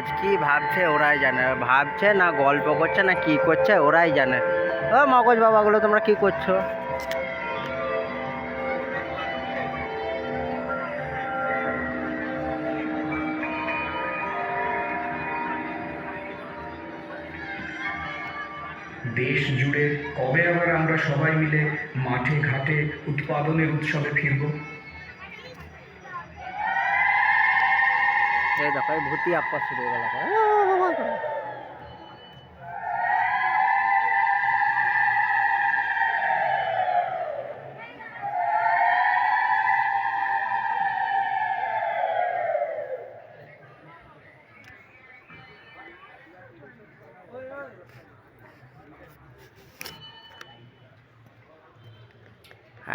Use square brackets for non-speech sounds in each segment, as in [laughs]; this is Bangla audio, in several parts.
মগজ কি ভাবছে? ওরাই জানে। ভাবছে না, গল্প করছে না, কি করছে? ওরাই জানে। ও মগজ বাবাগুলো, তোমরা কি করছ? দেশ জুড়ে কবে আবার আমরা সবাই মিলে মাঠে ঘাটে উৎপাদনের উৎসবে ফিরব? এই দেখো, এই ভূতি আপা শুরু হয়ে গেল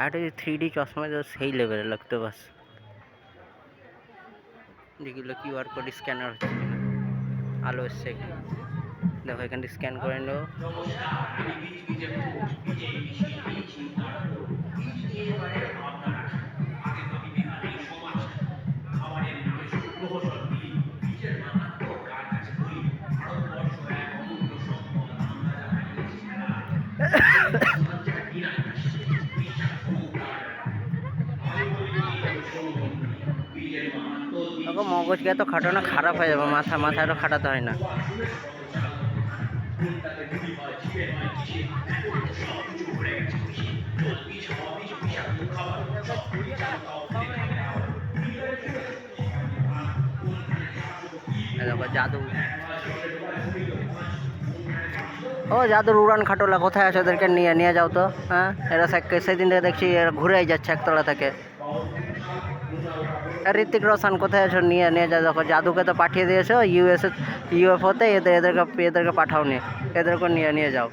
আরে থ্রি ডি চশমা তো সেই লেভেলে লাগতো বাস। যেগুলো কিউআর কোড স্ক্যানার হচ্ছে। আলো এসছে এখানে। দেখো এখানে স্ক্যান করে নেব [laughs] দেখো মগজকে এত খাটানো খারাপ হয়ে যাবে, মাথা মাথা এত খাটাতে হয় না। ও, জাদুর উড়ান খাটোলা কোথায় আছে ওদেরকে নিয়ে নিয়ে যাও তো হ্যাঁ? এরা সেদিন থেকে দেখছি এরা ঘুরেই যাচ্ছে একতলা থেকে। ঋতিক রোশন কোথায় আছো? নিয়ে নিয়ে যা, দেখো, জাদুকে তো পাঠিয়ে দিয়েছ ইউএসএ ইউএফওতে এদের, এদেরকে এদেরকে পাঠাওনি। এদেরকে নিয়ে নিয়ে যাও।